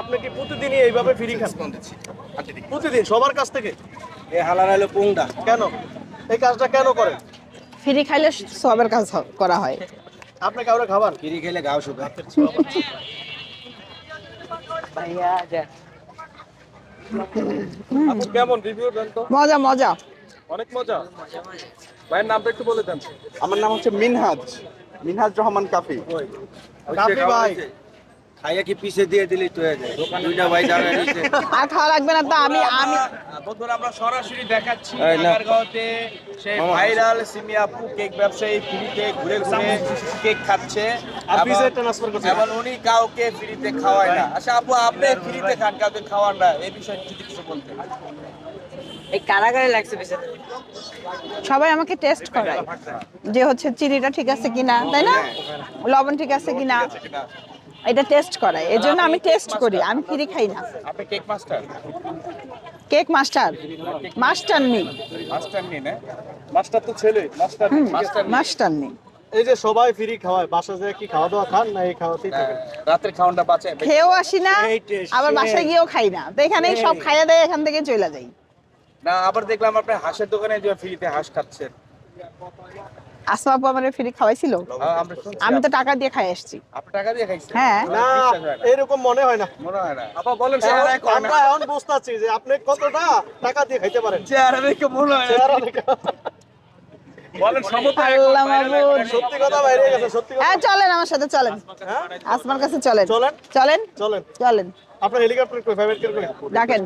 আপনি কি প্রতিদিনই এইভাবে ফ্রি খান? প্রতিদিন সবার কাছ থেকে? এই হালার হলো পুংটা কেন? এই কাজটা কেন করেন? ফ্রি খাইলে সবের কাজ করা হয়। আপনি কাউরে খাবার কিরি খেলে গাও শুকায়। আপু কেমন? রিভিউ দেন তো। মজা মজা। অনেক মজা। ভাইয়ের নামটা একটু বলে দেন। আমার নাম হচ্ছে মিনহাজ। মিনহাজ রহমান কাফি। কাফি ভাই। খাইয়া কি পিছে দিয়ে দিলি তো হয়ে যায় দুইটা ভাই দাঁড়ায় নিচে। আর খাওয়া লাগবে না তো আমি আমি বন্ধুরা আমরা সরাসরি দেখাচ্ছি। সেই ভাইরাল সিমি আপু কেক ব্যবসায়ী ফ্রিতে ঘুরে ঘুরে কেক খাচ্ছে। আর পিছে ট্রান্সফার করছে এবং উনি কাউকে ফ্রিতে খাওয়ায় না। আচ্ছা আপু আপনি ফ্রিতে খান কাউকে খাওয়ান না। এই বিষয়ে যদি কিছু বলতে। এই কারাগারে লাগছে বেশি সবাই আমাকে টেস্ট করায় যে হচ্ছে চিনিটা ঠিক আছে কিনা তাই না? লবণ ঠিক আছে কিনা। এটা টেস্ট করায়। এই জন্য আমি টেস্ট করি আমি ফ্রি খাই না। আপনি cake master cake master master নেই। মাস্টার নিন হ্যাঁ? মাস্টার তো ছেলে মাস্টার মাস্টার মাস্টার নেই। এই যে সবাই ফ্রি খাওয়ায় বাসা যায় কি খাওয়া দাওয়া খান না এই খাওয়াতেই থাকে? রাতের খাওয়াটা বাঁচে। খেয়েও আসি না আবার বাসায় গিয়েও খাই না। তো এখানেই সব খাইয়া দেয় এখান থেকে চলে যাই না আবার দেখলাম আপনি হাঁসের দোকানে যে ফ্রিতে হাঁস খাচ্ছেন। আসমা আপু আমার ফ্রি খাওয়াইছিল? শুনছি। আমি তো টাকা দিয়ে খাই আসছি। আপনি টাকা দিয়ে খাইছেন? হ্যাঁ। না। হয়। এরকম মনে হয় না। মনে হয় না। আপা বলেন স্যার আমরা এখন বুঝতেছি যে আপনি কতটা টাকা দিয়ে খাইতে পারেন। চেহারা দেখে মনে হয় না। চেহারা দেখে। বলেন সমতা সত্যি কথা বাইরে গেছে সত্যি কথা। হ্যাঁ চলেন আমার সাথে চলেন। হ্যাঁ? আসমার কাছে চলেন। চলেন। চলেন? চলেন। চলেন। আপনার হেলিকপ্টার কই? প্রাইভেট কই? ডাকেন।